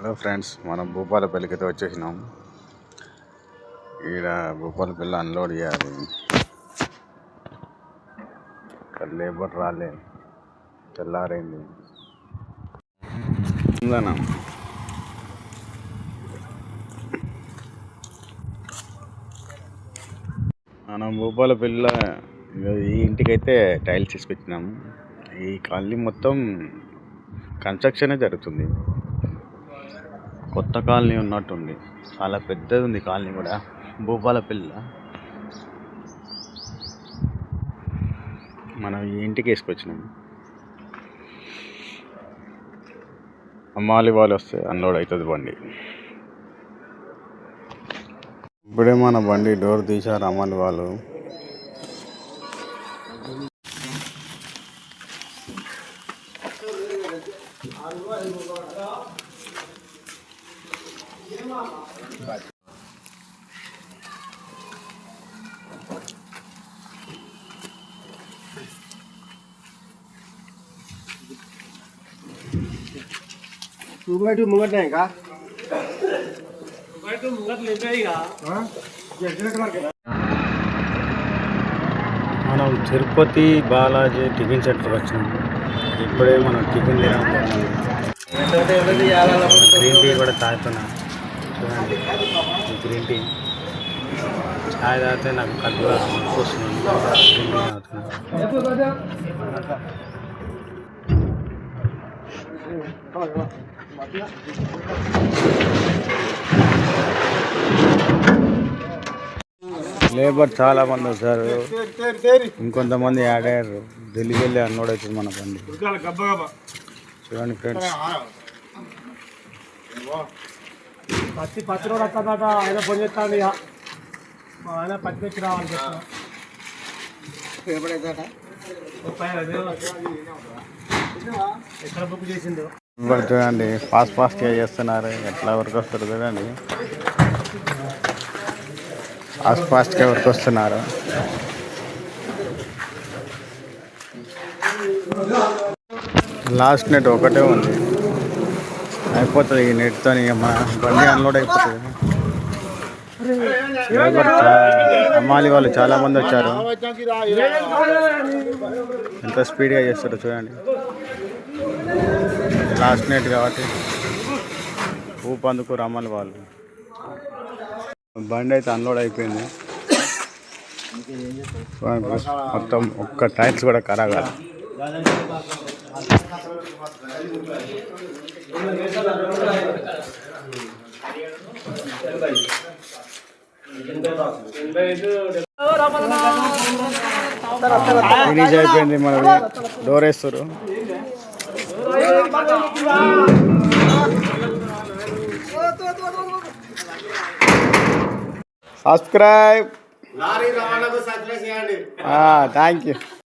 Hello friends మనం భూపాలపల్లికి వచ్చేసినాం. ఈడ భూపాలపల్లి అన్లోడ్ చేయాలి. లేబర్ రాలే. తెల్లారైంది. ఉందన్నా. మనం భూపాలపల్లిలో ఈ ఇంటికైతే టైల్స్ తీసుకొచ్చినాము ఈ కాలనీ మొత్తం కన్స్ట్రక్షనే జరుగుతుంది. కొత్త కాలనీ ఉన్నట్టుంది. చాలా పెద్దది ఉంది కాలనీ కూడా. భూపాలపల్లిలో మనం ఇంటికి వేసుకొచ్చినాము అమ్మాలి వాళ్ళు వస్తే అన్లోడ్ అవుతుంది బండి. ఇప్పుడే మన బండి డోర్ తీశారు అమ్మాలి వాళ్ళు. तू बैठ मुंगट नहीं का మనం తిరుపతి బాలాజీ టిఫిన్ సెంటర్కి వచ్చినాం ఇప్పుడే మనం టిఫిన్ తినాం గ్రీన్ టీ కూడా తాగుతున్నా చూడండి ఈ గ్రీన్ టీ చాయ్ తాగితే నాకు కళ్ళు వస్తుంది గ్రీన్ టీ తాగుతున్నా. లేబర్ చాలా మంది వచ్చారు ఇంకొంతమంది యాడ్ అయ్యారు. ఢిల్లీకి వెళ్ళి అన్నోడు అవుతుంది మన బండి. చూడండి ఫ్రెండ్స్. పత్తి పత్తి రోడ్ వస్తుందట ఆయన ఫోన్ చేస్తాను ఇక. మా ఆయన పత్తి తెచ్చి రావాలి. ముప్పై ఐదు వేలు. ఎక్కడ బుక్ ఇప్పుడు చూడండి ఫాస్ట్ ఫాస్ట్గా చేస్తున్నారు. ఎట్లా వర్క్ వస్తారు చూడండి. ఫాస్ట్ ఫాస్ట్గా వర్క్ వస్తున్నారు లాస్ట్ నెట్ ఒకటే ఉంది. అయిపోతుంది ఈ నెట్తో మన బండి అన్లోడ్ అయిపోతుంది. అమ్మాలి వాళ్ళు చాలా మంది వచ్చారు. ఎంత స్పీడ్గా చేస్తారో చూడండి. లాస్ట్ నైట్ కాబట్టి ఊపందుకు రమ్మని వాళ్ళు. బండి అయితే అన్లోడ్ అయిపోయింది. మొత్తం ఒక్క టైర్స్ కూడా ఖరాబ్ కాదు ఫినిష్ అయిపోయింది మనది డోర్ వేస్తారు. Subscribe thank you